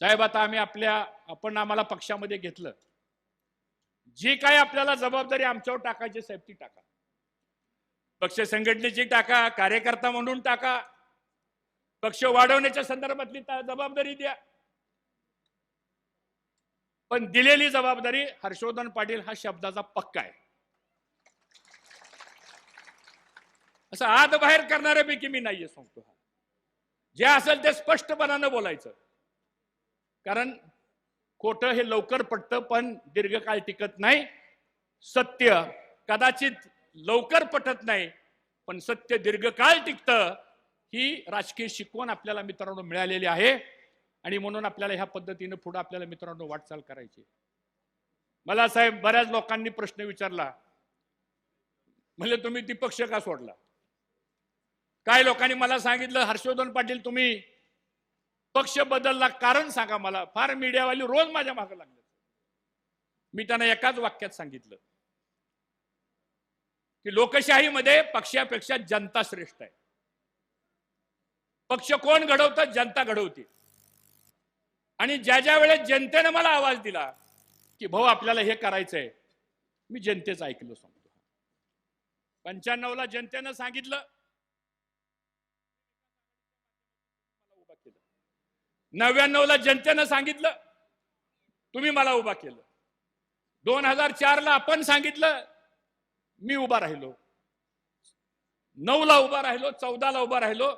साहेब आता आम्ही आपल्या आपण आम्हाला पक्षामध्ये घेतलं. जी काय आपल्याला जबाबदारी आमच्यावर टाकायची साहेब ती टाका. पक्ष संघटनेची टाका कार्यकर्ता म्हणून टाका. पक्ष वाढवण्याच्या संदर्भातली जबाबदारी द्या. पण दिलेली जबाबदारी हर्षवर्धन पाटील हा शब्दाचा पक्का आहे. असं आत बाहेर करणाऱ्यापैकी मी नाहीये सांगतो हा. जे असेल ते स्पष्टपणानं बोलायचं. कारण खोटं हे लवकर पटतं पण दीर्घकाळ टिकत नाही. सत्य कदाचित लवकर पटत नाही पण सत्य दीर्घकाळ टिकतं ही राजकीय शिकवण आपल्याला मित्रांनो मिळालेली आहे. आणि म्हणून आपल्याला ह्या पद्धतीनं पुढे आपल्याला मित्रांनो वाटचाल करायची. मला साहेब बऱ्याच लोकांनी प्रश्न विचारला. म्हणजे तुम्ही ती पक्ष का सोडला. काय लोकांनी मला सांगितलं हर्षवर्धन पाटील तुम्ही पक्ष बदलला कारण सांगा मला. फार मीडियावाली रोज माझ्या मागे लागले. मी त्यांना एकाच वाक्यात सांगितलं. की लोकशाहीमध्ये पक्षापेक्षा जनता श्रेष्ठ आहे. पक्ष कोण घडवतं? जनता घडवते. आणि ज्या ज्या वेळेस जनतेनं मला आवाज दिला की भाऊ आपल्याला हे करायचंय मी जनतेचं ऐकलं सांगतो. पंच्याण्णव ला जनतेनं सांगितलं मला उभा केलं नव्याण्णवला जनतेनं सांगितलं. तुम्ही मला उभा केलं. दोन हजार चारला आपण सांगितलं मी उभा राहिलो. नऊला उभा राहिलो चौदाला उभा राहिलो.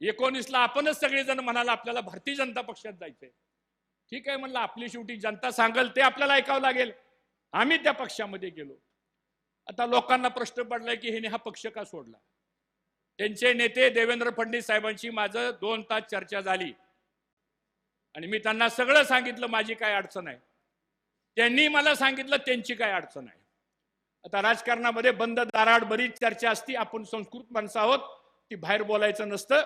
एकोणीसला आपणच सगळेजण म्हणाला आपल्याला भारतीय जनता पक्षात जायचंय. ठीक आहे म्हणलं आपली शेवटी जनता सांगल ते आपल्याला ऐकावं लागेल. आम्ही त्या पक्षामध्ये गेलो. आता लोकांना प्रश्न पडलाय की हिने हा पक्ष का सोडला? त्यांचे नेते देवेंद्र फडणवीस साहेबांशी माझं दोन तास चर्चा झाली. आणि मी त्यांना सगळं सांगितलं माझी काय अडचण आहे. त्यांनी मला सांगितलं त्यांची काय अडचण आहे. आता राजकारणामध्ये बंद दाराड बरीच चर्चा असती आपण संस्कृत माणसं आहोत ती बाहेर बोलायचं नसतं.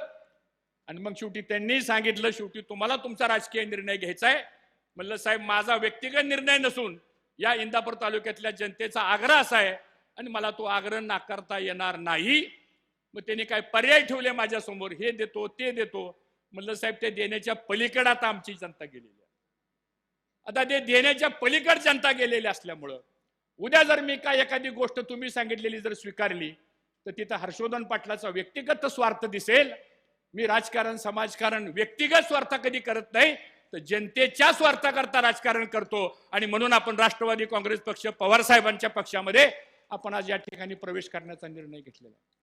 आणि मग शेवटी त्यांनी सांगितलं शेवटी तुम्हाला तुमचा राजकीय निर्णय घ्यायचा आहे. म्हणलं साहेब माझा व्यक्तिगत निर्णय नसून या इंदापूर तालुक्यातल्या जनतेचा आग्रह असा आहे आणि मला तो आग्रह नाकारता येणार नाही. मग त्यांनी काय पर्याय ठेवले माझ्यासमोर? हे देतो ते देतो. म्हणलं साहेब ते देण्याच्या पलीकडे आता आमची जनता गेलेली आता ते देण्याच्या पलीकड जनता गेलेली असल्यामुळं उद्या जर मी काय एखादी गोष्ट तुम्ही सांगितलेली जर स्वीकारली तर तिथं हर्षवर्धन पाटलाचा व्यक्तिगत स्वार्थ दिसेल. मी राजकारण समाजकारण व्यक्तिगत स्वार्थ कधी करत नाही तर जनतेच्या स्वार्थाकरता राजकारण करतो. आणि म्हणून आपण राष्ट्रवादी काँग्रेस पक्ष पवार साहेबांच्या पक्षामध्ये आपण आज या ठिकाणी प्रवेश करण्याचा निर्णय घेतलेला आहे.